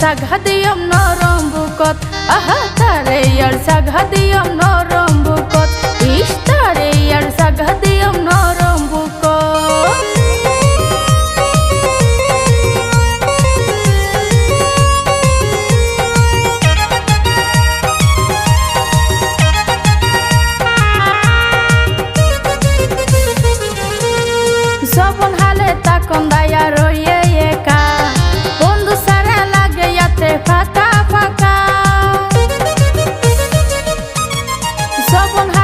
সাঘা দিয়ম নরম বুকত। আহা তারে ইয়ার সাঘা দিয়ম নরম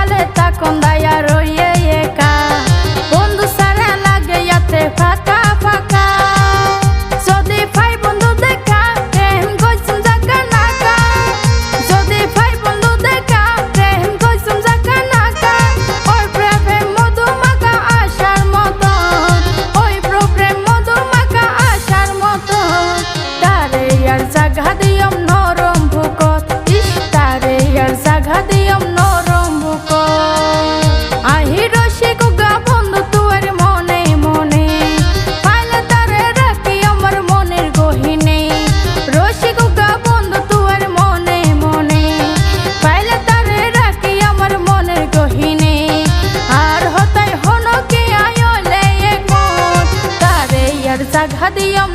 चलत సగదియం